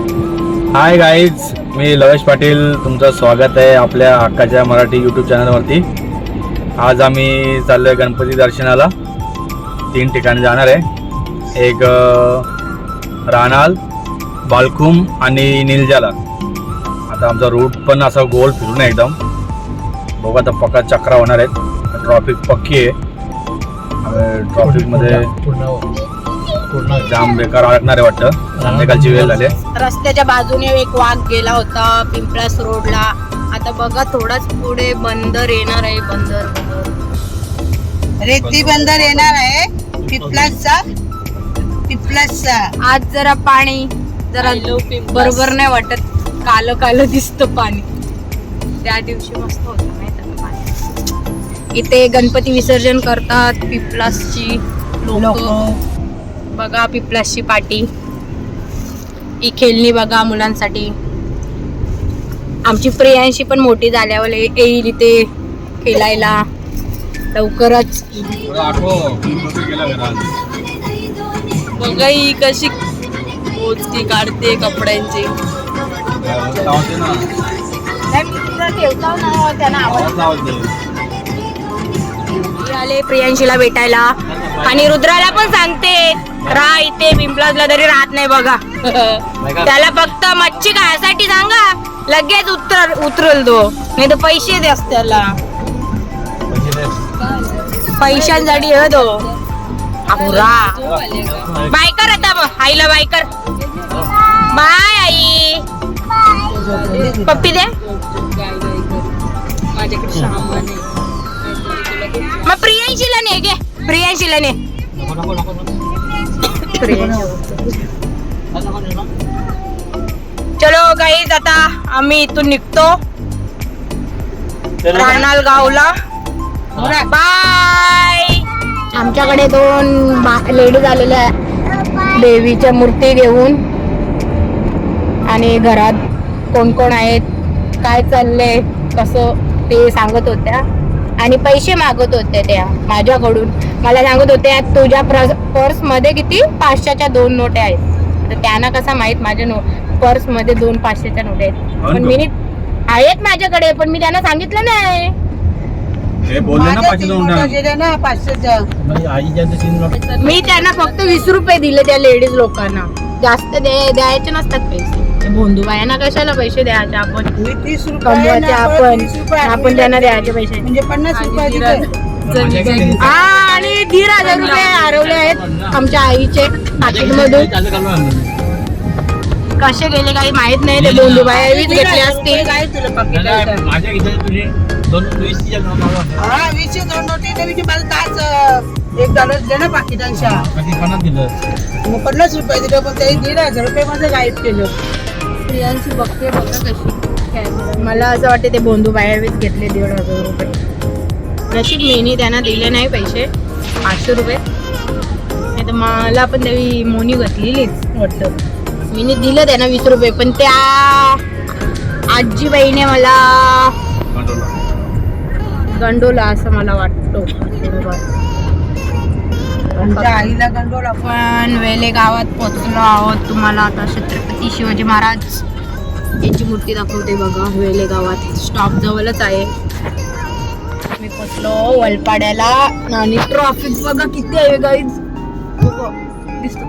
Hi guys मी लवेश पाटील. तुमचं स्वागत आहे आपल्या हक्काच्या मराठी यूट्यूब चॅनलवरती आज आम्ही चाललो आहे गणपती दर्शनाला. तीन ठिकाणी जाणार आहे. एक रानाल बालकुम आणि निलजाला आता आमचा रूट पण असा गोल फिरून आहे एकदम. बघू आता पक्का चक्रा होणार आहेत ट्रॉफिक पक्की आहे. ट्रॉफिकमध्ये जाम बेकार अडकणार आहे वाटतं. संध्याकाळची वेळ झाली. रस्त्याच्या बाजूने एक वाघ गेला होता पिंपळास रोडला. आता बघा थोडाच पुढे बंदर येणार आहे बंदर बंदर. रेती बंदर येणार आहे पिपलासचा पिपलासचा आज जरा पाणी जरा बरोबर नाही वाटत. काल काल दिसतं पाणी. त्या दिवशी मस्त होतं इथे गणपती विसर्जन करतात पिपलासची लोक. बघा पिपलासची पाटी. ही खेळणी बघा मुलांसाठी. आमची प्रियांशी पण मोठी झाल्यावर येईल इथे खेळायला. लवकरच. बघा ही कशी मोजकी काढते कपड्यांची. आले प्रियांशीला भेटायला. आणि रुद्राला पण सांगते. राहा इथे पिंपलाजला तरी राहत नाही बघा. त्याला फक्त मच्छी खायसाठी सांगा लगेच उतर उतरल तो. नाही तर पैसे द्यास त्याला. पैशांसाठी आहे तो. अपुरा बाय कर आता मग आईला बाय कर बाय आई. पप्पी दे. माझ्याकडे सामान मग प्रियांशीला ने घे. प्रियांशीला ने. चलो गाईज आता आम्ही इथून निघतो. राहणार गावला. बाय आमच्याकडे दोन लेडीज आलेल्या देवीच्या मूर्ती घेऊन. आणि घरात कोण कोण आहेत? काय चाललंय? कसं? ते सांगत होत्या. आणि पैसे मागत होत्या त्या माझ्याकडून. मला सांगत होत्या तुझ्या पर्समध्ये किती? पाचशेच्या दोन नोटे आहेत. तर त्यांना कसा माहीत माझ्या नो पर्समध्ये दोन पाचशेच्या नोटे आहेत. पण मी आहेत माझ्याकडे पण मी त्यांना सांगितलं नाही. हे मी त्यांना फक्त वीस रुपये दिले त्या लेडीज लोकांना. जास्त द्यायचे नसतात पैसे. भोंदू बायांना कशाला पैसे द्यायचे आपण? मी तीस रुपये कमवायचे आपण आपण त्यांना द्यायचे पैसे. म्हणजे पन्नास रुपये दिले. हा आणि दीड हजार रुपये हरवले आहेत आमच्या आईचे पाकिट मधून कसे गेले काही माहीत नाही ते भोंदू बाया घेतले असतील. काय तुला पाकिटाचं? माझ्या इथे तुझे दोन वीसच्या नावाला हा वीसशे दोन नोटी तर वीसशे मला तास अं, एक डॉलर दिले ना पाकिटांच्या. कधी पन्नास दिलं? मग पन्नास रुपये दिले पण ते दीड हजार रुपये माझं गायब केलं. प्रियांशी बघते बघा कशी. मला असं वाटते ते बोंधू बाहेरच घेतले दीड हजार रुपये. नशीब मीनी त्यांना दिले नाही पैसे पाचशे रुपये. नाही तर मला पण त्यावेळी मोनी घातलेलीच वाटतं. मीनी दिलं त्यांना वीस रुपये पण त्या आजीबाईने मला गंडोला असं मला वाटतो. बरोबर आमच्या आईला आपण वेले गावात पोचलो आहोत. तुम्हाला आता छत्रपती शिवाजी महाराज यांची मूर्ती दाखवते बघा. वेले गावात स्टॉप जवळच आहे. मी पोचलो वलपाड्याला. आणि ट्रॉफिक बघा किती आहे गाईज दिसतो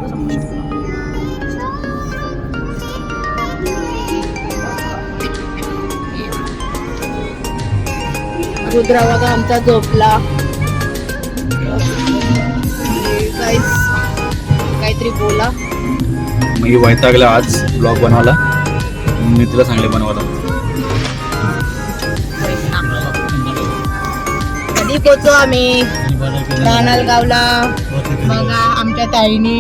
रुद्रा बघा आमचा झोपला. गाईज काहीतरी बोला. मी वैतागला आज ब्लॉग बनवायला. मी तिला सांगले बनवायला. कधी पोचू आम्ही? गावला बघा आमच्या ताईने.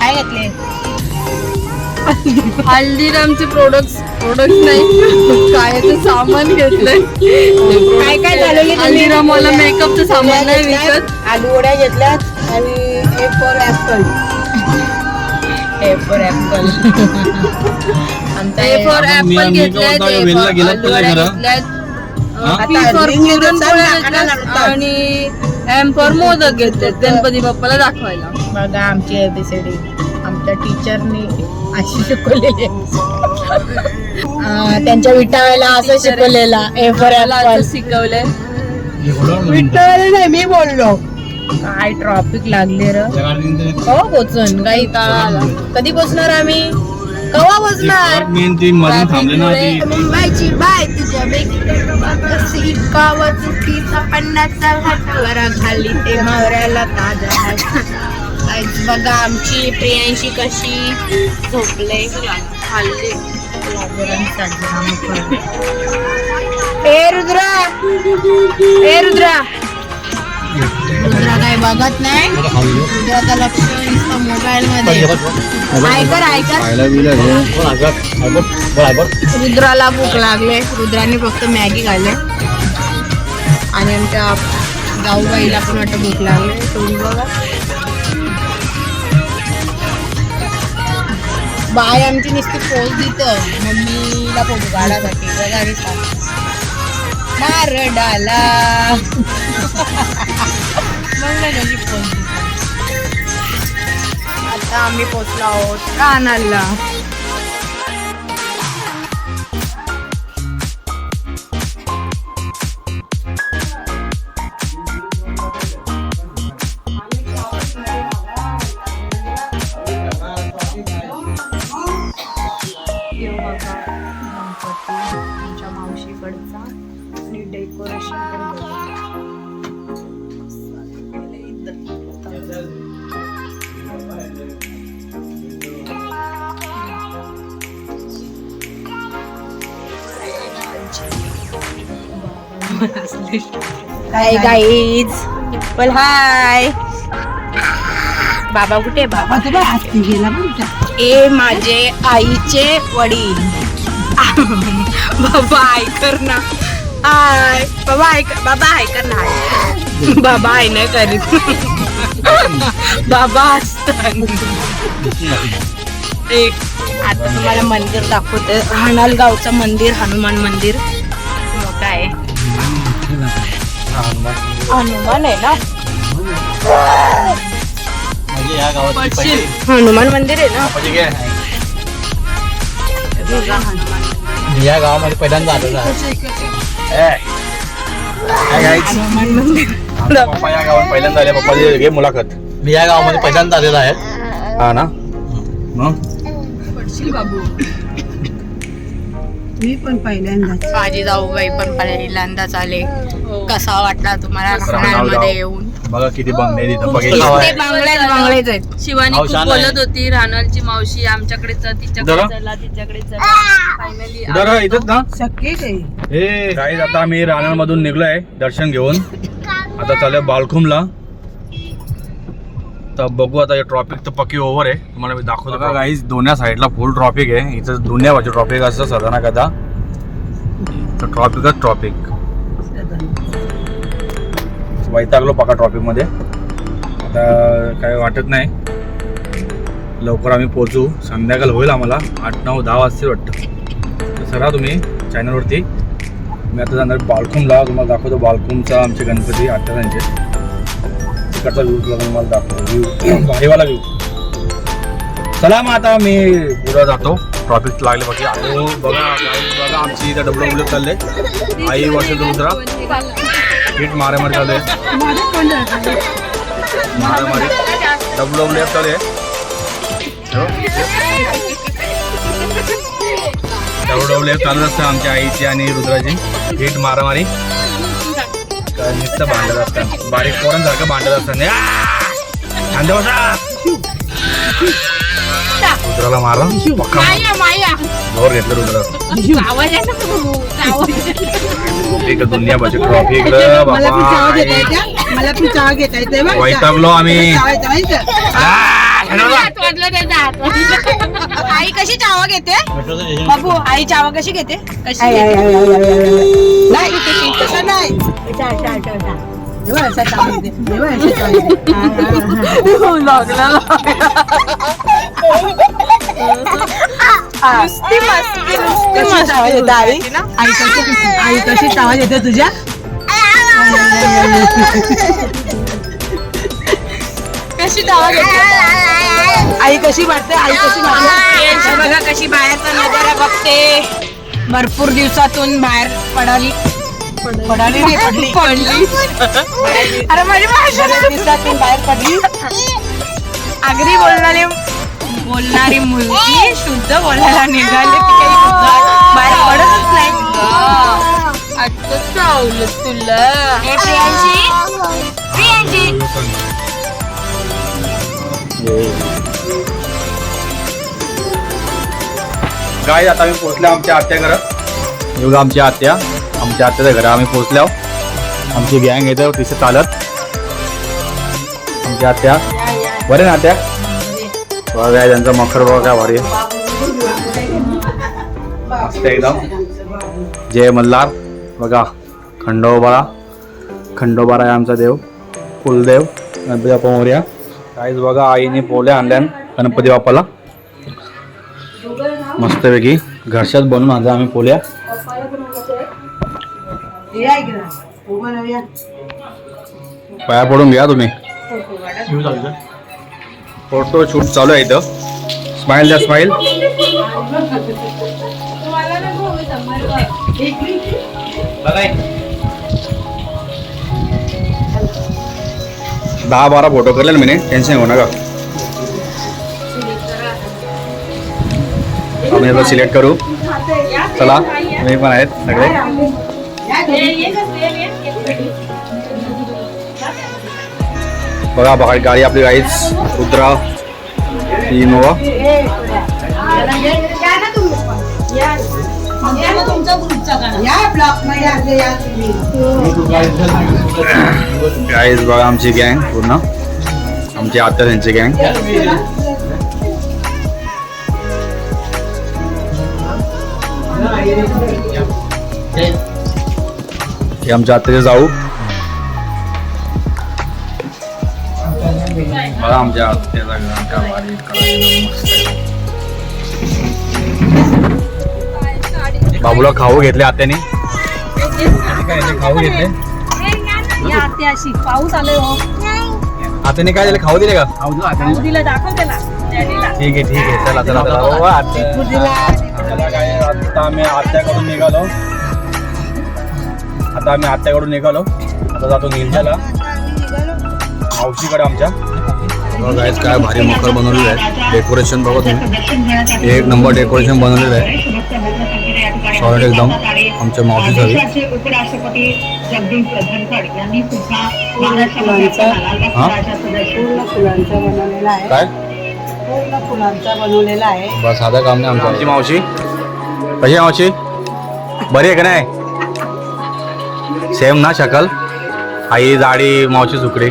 काय घेतले? हल्दीरामचे प्रोडक्ट प्रोडक्ट नाही. काय सामान घेतलंय. काय काय तुम्ही? हल्दीराम मला मेकअपचं सामान नाही विकत. आलू वड्या घेतल्यात आणि हे for apple. ए फॉर मी- ऍपल मी घेतलाय वेल्ला घरा? हा? रिंग घेतलं, पुरणपोळ्या नाकाला घेतल्यात लावतात. आणि एम फॉर मोदक घेतलेत गणपती बाप्पाला दाखवायला. बघा आमची एबीसीडी आमच्या टीचरनी अशी शिकवलेली अं, त्यांच्या विटाव्याला असं शिकवलेला ए फॉर ऍपल शिकवलंय. विठ्ठल नाही मी बोललो. काय ट्रॉफिक लागले र? कवा पोचन. काही तळाला कधी पोचणार आम्ही? कवा पोचणार? मेन ती मधून थांबले ना ती मुंबईची बाय तुझ्या बेगी कावा चुकीचा पन्नासचा घाटावर खाली ते मावऱ्याला ताजा बघा आमची प्रियांशी कशी झोपले. खाल्ली. ए रुद्रा. ए रुद्रा. बघत नाही. रुद्राचं लक्ष मोबाईल मध्ये. ऐकर ऐकर रुद्राला भूक लागले. रुद्राने फक्त मॅगी खाल्ले. आणि आमच्या जाऊबाईला पण वाटतं भूक लागले. तुम्ही बघा. बाय आमची नुसती पोच देत. मम्मीला फोटो काढासाठी बघा सांग. मार डाला पोच देते. आता आम्ही पोचलो आहोत कानाला हाय गाईज बोल हाय बाबा कुठे बाबा? तुला हत्ती गेला ए माझे आईचे वडील. बाबा ऐकर ना. हाय बाबा ऐक बाबा ऐकर ना. हाय. बाबा आहे नाही करीत. बाबा असतात एक आता तुम्हाला मंदिर दाखवते. हाणाल गावचं मंदिर हनुमान मंदिर. मोठं आहे. हनुमान आहे ना? हनुमान मंदिर. आहे ना? या गावामध्ये पहिल्यांदा आलेलो? हनुमान मंदिर. आमचे पप्पा या गावात पहिल्यांदा आले पप्पा घे मुलाखत. मी या गावामध्ये पहिल्यांदा आलेलो आहे. हा ना? मग मी पण पहिल्यांदाच. माझी जाऊबाई पण पहिल्यांदाच आले. कसा वाटला तुम्हाला कसं नावमध्ये गाव? येऊन? बघा किती बंगले तिथं बघितलं. ते बंगलेच बंगलेच आहेत. शिवानी खूप. बोलत होती राहणारची मावशी आमच्याकडे चल तिच्याकडे. चला तिच्याकडे चला. फायनली इथंच ना शक्य काही हे आता आम्ही राहणार मधून निघलोय दर्शन घेऊन. आता चालू बालखुमला तर बघू आता ट्रॉफिक तर पक्की ओव्हर आहे. तुम्हाला मी दाखवतो का? काहीच दोन्ही साईडला फुल ट्रॉफिक आहे. इथं दोन्ही बाजू ट्रॉफिक असतं सदा ना कदा तर ट्रॉफिकच ट्रॉफिक वैतागलो पका ट्रॉफिकमध्ये. आता काय वाटत नाही. लवकर आम्ही पोहोचू. संध्याकाळ होईल आम्हाला. आठ नऊ दहा वाजतील वाटतं. तर सरा तुम्ही चॅनलवरती मी आता जाणार बालकुमला तुम्हाला दाखवतो बालकुमचा आमचे गणपती अठ्ठावीसचे तिकडचा व्ह्यू तुला तुम्हाला दाखवतो व्ह्यू भाईवाला व्ह्यू चला मग आता मी पुढं जातो. ट्रॉफिक लागले बाकी आणि बघा guys, बघा आमची इथं डबल डबल चालले. आई वर्षल दुसरा हिट मारामारी चालू आहे मारामारी डबल डबल चालू आहे डबल डबल एफ चालू असतं आमच्या आईची आणि रुद्राची. हिट मारामारी. नुसतं भांडत असतात बारीक पोरांसारखं भांडत असतात. रुद्राला मारा. जोर घेतलं रुद्र आहे दुनिया भाजी ट्रॉफी इकडं बाबा. मला पण चहा घेता येते? वैतागलो आम्ही. शांत बसा. आई कशी चावा घेते? बाबू आई चावा कशी घेते? कशी. नाही तसं नाही. आई? आई कशी आई कशी चहा घेते तुझ्या? कशी चावा घेते? आई कशी वाटते? आई कशी वाटते? बघा कशी बाहेरचा नजारा बघते. भरपूर दिवसातून बाहेर पडाली. पडाली नाही पडली. पडली. अरे माझी भाषा दिवसातून बाहेर पडली. आगरी बोलणारी बोलणारी मुलगी शुद्ध बोलायला निघाली. ती काही शुद्ध बाहेर पडतच नाही. आता चावलं तुला. प्रियांशी. प्रियांशी. काय आता आम्ही पोहोचल्या आमच्या आत्या घरात. एवढं आमच्या आत्या. आमच्या आत्याच्या घरा आम्ही पोहोचल्या आमची गँग येतं तिथे चालत. आमच्या आत्या. बरे ना आत्या? बघा काय त्यांचा मखर बघा काय भारी मस्त एकदम. जय मल्हार. बघा खंडोबाळा. खंडोबाळा आहे आमचा देव. कुलदेव. गणपती बाप्पा मोर्या. काहीच बघा आईने पोल्या आणल्यान गणपती बाप्पाला. मस्तपैकी घरच्यात बनवून आता आम्ही पोल्या पाया पडून घ्या तुम्ही. फोटो शूट चालू आहे इथं. स्माईल द्या स्माईल दहा बारा फोटो करले ना मी टेन्शन घेऊ नका. आम्ही सिलेक्ट करू. चला तुम्ही पण आहेत सगळे. बघा बघा गाडी आपली गाईच रुद्रा इनोवा गाईज बघा आमची गँग पूर्ण. आमची आत्या त्यांची गँग हे आमच्या आत्याचे जाऊ. बघा आमच्या आत्याचा करायला. बाबूला खाऊ घेतले आत्याने. खाऊ घेतले पाऊस आले हो. आत्याने काय दिले? खाऊ दिले का? दिला दाखव त्याला. ठीक आहे ठीक आहे. चला चला आता आम्ही आत्याकडून निघालो. आता आम्ही आत्याकडून निघालो. आता जातो निर्जाला मावशीकडे आमच्या. गायच काय भारी मकर बनवलेलं आहे. डेकोरेशन बघा तुम्ही. एक नंबर डेकोरेशन बनवलेलं आहे. सॉलिड एकदम. आमच्या मावशी आहे. काय? पूर्ण फुलांचा बनवलेला आहे. बस साधा काम नाही आमचं. आमची मावशी. कशी आहे मावशी? बरी आहे का नाही? सेम ना शकल? आई जाडी मावशी सुकडी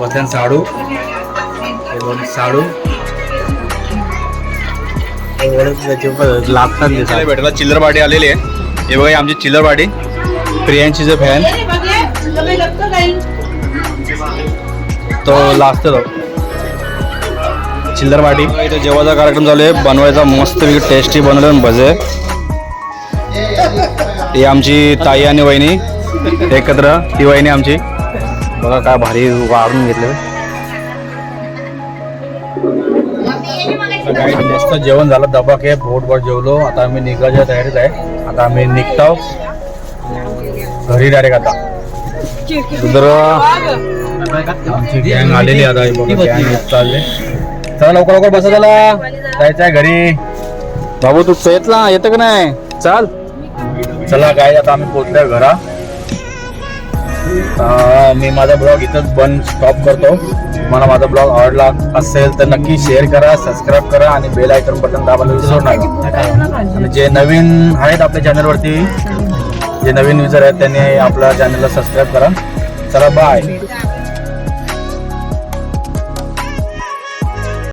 पसंत साडू. हे बघ, साडू. लागतात भेटायला चिल्लर पार्टी आलेली आहे. हे बघा आमची चिल्लर पार्टी प्रियांशीचे फॅन तो लास्ट तो. चिल्लर इथे जेवायचा कार्यक्रम चालू आहे. बनवायचा मस्त टेस्टी बनवलं भजे ही आमची ताई आणि वहिनी एकत्र. ती वहिनी आमची. बघा काय भारी वाढून घेतले मस्त जेवण झालं. दबाक आहे पोटभर जेवलो. आता आम्ही निघायच्या तयारीत आहे. आता आम्ही निघतो. घरी डायरेक्ट आता. रुद्र आमची गँग आलेली आता. हे गँग चालले चला लवकर लवकर बसा चला. जायचं आहे घरी. बाबू तू येत ना? येतं का नाही? चाल. चला काय आता आम्ही पोहोचलोय घरा. मी माझा ब्लॉग इथंच बंद स्टॉप करतो. मला माझा ब्लॉग आवडला असेल तर नक्की शेअर करा सबस्क्राईब करा आणि बेल आयकॉन बटन दाबायला विसरू नका. आणि जे नवीन आहेत आपल्या चॅनलवरती जे नवीन युजर आहेत त्यांनी आपल्या चॅनलला सबस्क्राईब करा. चला बाय